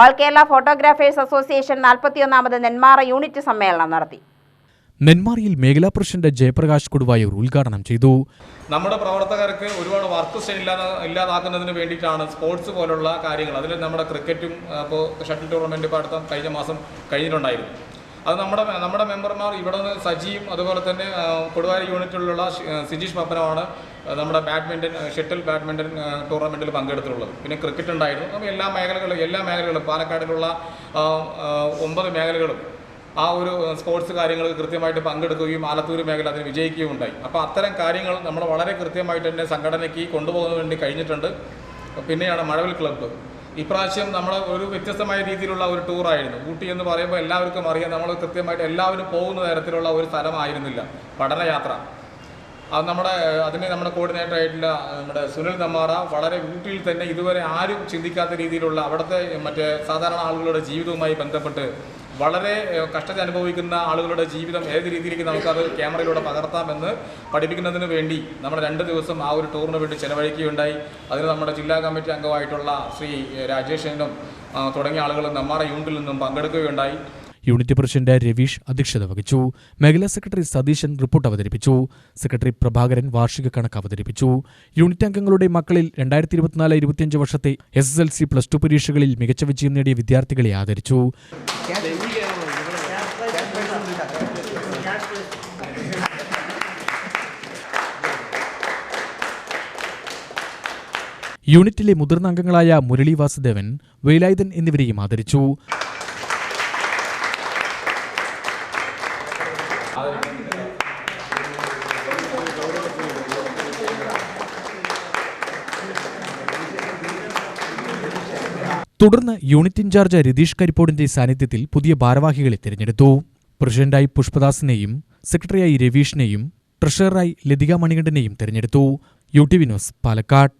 All Kerala photographers association നാൽപ്പത്തിയൊന്നാമത് Nenmara unit സമ്മേളനം നടത്തി. നെന്മാറയിൽ മേഖലാ പ്രസിഡന്റ് ജയപ്രകാശ് കൊടുവായൂർ ഉദ്ഘാടനം ചെയ്തു. നമ്മുടെ പ്രവർത്തകർക്ക് ഒരുപാട് വർക്ക് സ്റ്റൈൽ ഇല്ലാതെ ഇല്ലാതാക്കുന്നതിന് വേണ്ടിയിട്ടാണ് സ്പോർട്സ് പോലുള്ള കാര്യങ്ങൾ. അതിൽ നമ്മുടെ ക്രിക്കറ്റും ഇപ്പോൾ ഷട്ടിൽ ടൂർണമെന്റ് ഇപ്പോൾ അടുത്ത കഴിഞ്ഞ മാസം കഴിഞ്ഞിട്ടുണ്ടായിരുന്നു. അത് നമ്മുടെ നമ്മുടെ മെമ്പർമാർ ഇവിടെ നിന്ന് സജിയും അതുപോലെ തന്നെ കൊടുവാര യൂണിറ്റിലുള്ള സിജീഷ് പപ്പനമാണ് നമ്മുടെ ബാഡ്മിന്റൺ ഷട്ടിൽ ബാഡ്മിന്റൺ ടൂർണമെന്റിൽ പങ്കെടുത്തിട്ടുള്ളത്. പിന്നെ ക്രിക്കറ്റ് ഉണ്ടായിരുന്നു. അപ്പോൾ എല്ലാ മേഖലകളും എല്ലാ മേഖലകളും പാലക്കാടിലുള്ള ഒമ്പത് മേഖലകളും ആ ഒരു സ്പോർട്സ് കാര്യങ്ങൾ കൃത്യമായിട്ട് പങ്കെടുക്കുകയും ആലത്തൂർ മേഖല അതിന് വിജയിക്കുകയും ഉണ്ടായി. അപ്പോൾ അത്തരം കാര്യങ്ങൾ നമ്മൾ വളരെ കൃത്യമായിട്ട് തന്നെ സംഘടനയ്ക്ക് കൊണ്ടുപോകുന്നതിന് വേണ്ടി കഴിഞ്ഞിട്ടുണ്ട്. പിന്നെയാണ് മഴവിൽ ക്ലബ്ബ്. ഇപ്രാവശ്യം നമ്മൾ ഒരു വ്യത്യസ്തമായ രീതിയിലുള്ള ഒരു ടൂറായിരുന്നു ഊട്ടി എന്ന് പറയുമ്പോൾ എല്ലാവർക്കും അറിയാം നമ്മൾ കൃത്യമായിട്ട് എല്ലാവരും പോകുന്ന തരത്തിലുള്ള ഒരു സ്ഥലമായിരുന്നില്ല പഠനയാത്ര. അത് നമ്മുടെ അതിന് നമ്മുടെ കോർഡിനേറ്റർ ആയിട്ടുള്ള നമ്മുടെ സുനിൽ നമ്മാറ വളരെ ഊട്ടിയിൽ തന്നെ ഇതുവരെ ആരും ചിന്തിക്കാത്ത രീതിയിലുള്ള അവിടുത്തെ മറ്റേ സാധാരണ ആളുകളുടെ ജീവിതവുമായി ബന്ധപ്പെട്ട് വളരെ കഷ്ടത അനുഭവിക്കുന്ന ആളുകളുടെ ജീവിതം ഏത് രീതിയിലേക്ക് നമുക്കത് ക്യാമറയിലൂടെ പകർത്താമെന്ന് പഠിപ്പിക്കുന്നതിന് വേണ്ടി നമ്മൾ രണ്ട് ദിവസം ആ ഒരു ടൂറിന് വേണ്ടി ചെലവഴിക്കുകയുണ്ടായി. അതിന് നമ്മുടെ ജില്ലാ കമ്മിറ്റി അംഗമായിട്ടുള്ള ശ്രീ രാജേഷനും തുടങ്ങിയ ആളുകൾ നമ്മുടെ യൂണിറ്റിൽ നിന്നും പങ്കെടുക്കുകയുണ്ടായി. യൂണിറ്റ് പ്രസിഡന്റ് രവീഷ് അധ്യക്ഷത വഹിച്ചു. മേഖലാ സെക്രട്ടറി സതീശൻ റിപ്പോർട്ട് അവതരിപ്പിച്ചു. സെക്രട്ടറി പ്രഭാകരൻ വാർഷിക കണക്ക് അവതരിപ്പിച്ചു. യൂണിറ്റ് അംഗങ്ങളുടെ മക്കളിൽ രണ്ടായിരത്തി ഇരുപത്തിനാല് ഇരുപത്തിയഞ്ച് വർഷത്തെ S S L C plus two പരീക്ഷകളിൽ മികച്ച വിജയം നേടിയ വിദ്യാർത്ഥികളെ ആദരിച്ചു. യൂണിറ്റിലെ മുതിർന്ന അംഗങ്ങളായ മുരളി വാസുദേവൻ വേലായുധൻ എന്നിവരെയും ആദരിച്ചു. തുടർന്ന് യൂണിറ്റ് ഇൻചാർജ് രതീഷ് കരിപ്പോടിന്റെ സാന്നിധ്യത്തിൽ പുതിയ ഭാരവാഹികളെ തിരഞ്ഞെടുത്തു. പ്രസിഡന്റായി പുഷ്പദാസിനെയും സെക്രട്ടറിയായി രവീഷിനെയും ട്രഷററായി ലതിക മണികണ്ഠനെയും തെരഞ്ഞെടുത്തു. U T V news Palakkad.